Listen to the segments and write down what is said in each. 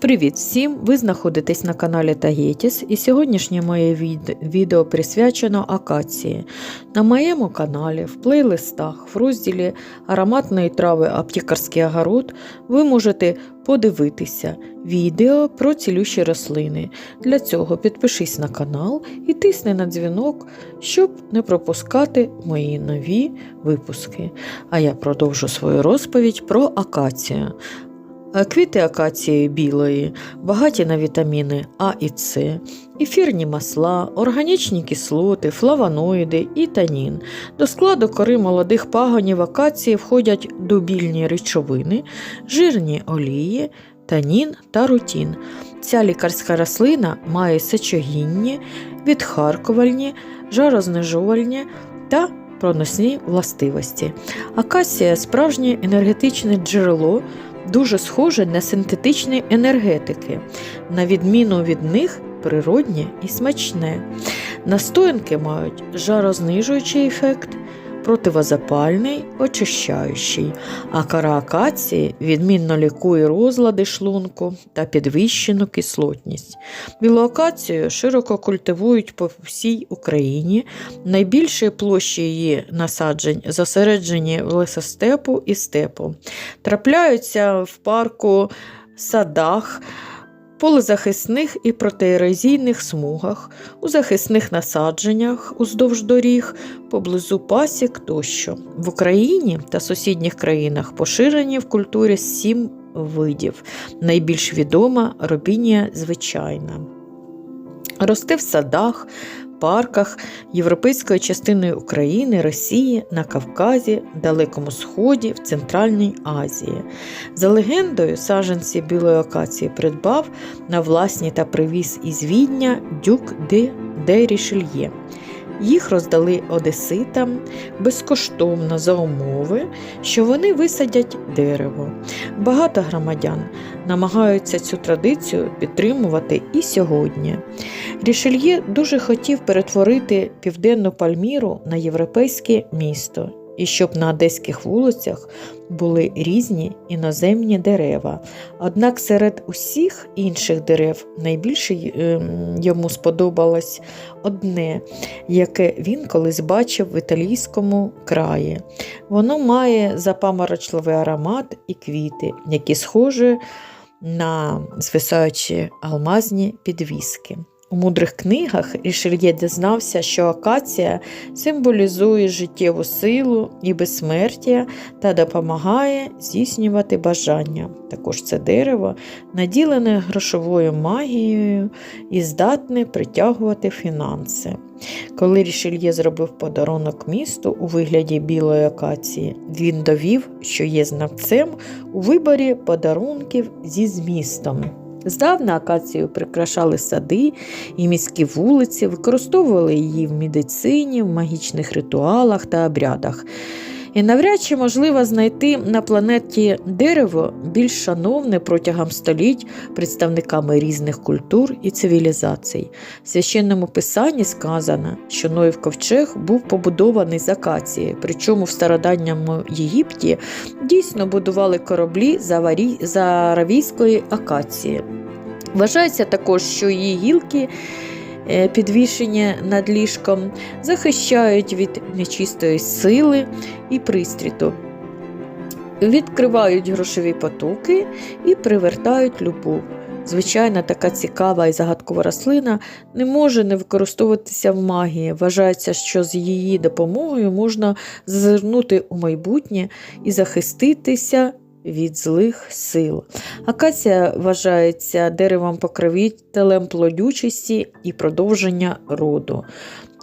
Привіт всім! Ви знаходитесь на каналі Тагетіс і сьогоднішнє моє відео присвячено акації. На моєму каналі в плейлистах в розділі ароматної трави Аптекарський огород ви можете подивитися відео про цілющі рослини. Для цього підпишись на канал і тисни на дзвінок, щоб не пропускати мої нові випуски. А я продовжу свою розповідь про акацію. Квіти акації білої, багаті на вітаміни А і С, ефірні масла, органічні кислоти, флавоноїди і танін. До складу кори молодих пагонів акації входять дубільні речовини, жирні олії, танін та рутін. Ця лікарська рослина має сечогінні, відхаркувальні, жарознижувальні та проносні властивості. Акація справжнє енергетичне джерело дуже схоже на синтетичні енергетики, на відміну від них природнє і смачне. Настоянки мають жарознижуючий ефект, противозапальний, очищаючий, а кора акації відмінно лікує розлади шлунку та підвищену кислотність. Білу акацію широко культивують по всій Україні. Найбільші площі її насаджень зосереджені в лесостепу і степу. Трапляються в парку, садах, полезахисних і протиерозійних смугах, у захисних насадженнях уздовж доріг, поблизу пасік тощо. В Україні та сусідніх країнах поширені в культурі сім видів. Найбільш відома робінія звичайна. Росте в садах, парках європейської частини України, Росії, на Кавказі, Далекому Сході, в Центральній Азії. За легендою, саджанці білої акації придбав на власні та привіз із Відня дюк де, де Рішельє. Їх роздали одеситам безкоштовно за умови, що вони висадять дерево. Багато громадян намагаються цю традицію підтримувати і сьогодні. Рішельє дуже хотів перетворити південну Пальміру на європейське місто, і щоб на одеських вулицях були різні іноземні дерева. Однак серед усіх інших дерев найбільше йому сподобалось одне, яке він колись бачив в італійському краї. Воно має запаморочливий аромат і квіти, які схожі на звисаючі алмазні підвіски. У мудрих книгах Рішельє дізнався, що акація символізує життєву силу і безсмертя та допомагає здійснювати бажання. Також це дерево наділене грошовою магією і здатне притягувати фінанси. Коли Рішельє зробив подарунок місту у вигляді білої акації, він довів, що є знавцем у виборі подарунків зі змістом. Здавна акацію прикрашали сади і міські вулиці, використовували її в медицині, в магічних ритуалах та обрядах. І навряд чи можливо знайти на планеті дерево більш шановне протягом століть представниками різних культур і цивілізацій. В священному писанні сказано, що Ноїв ковчег був побудований з акації, причому в стародавньому Єгипті дійсно будували кораблі з аравійської акації. Вважається також, що її гілки е, підвішені над ліжком захищають від нечистої сили і пристріту, відкривають грошові потоки і привертають любов. Звичайно, така цікава і загадкова рослина не може не використовуватися в магії. Вважається, що з її допомогою можна зазирнути у майбутнє і захиститися від злих сил. Акація вважається деревом покровителем плодючості і продовження роду.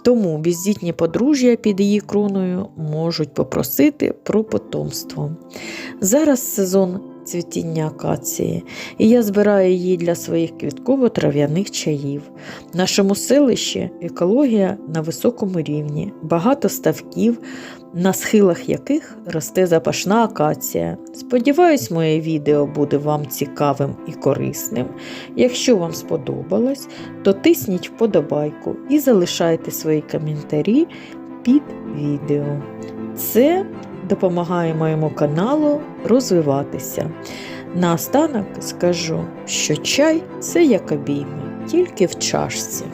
Тому бездітні подружжя під її кроною можуть попросити про потомство. Зараз сезон цвітіння акації, і я збираю її для своїх квітково-трав'яних чаїв. В нашому селищі екологія на високому рівні, багато ставків, на схилах яких росте запашна акація. Сподіваюсь, моє відео буде вам цікавим і корисним. Якщо вам сподобалось, то тисніть вподобайку і залишайте свої коментарі під відео. Це допомагає моєму каналу розвиватися. Наостанок скажу, що чай це як обійми, тільки в чашці.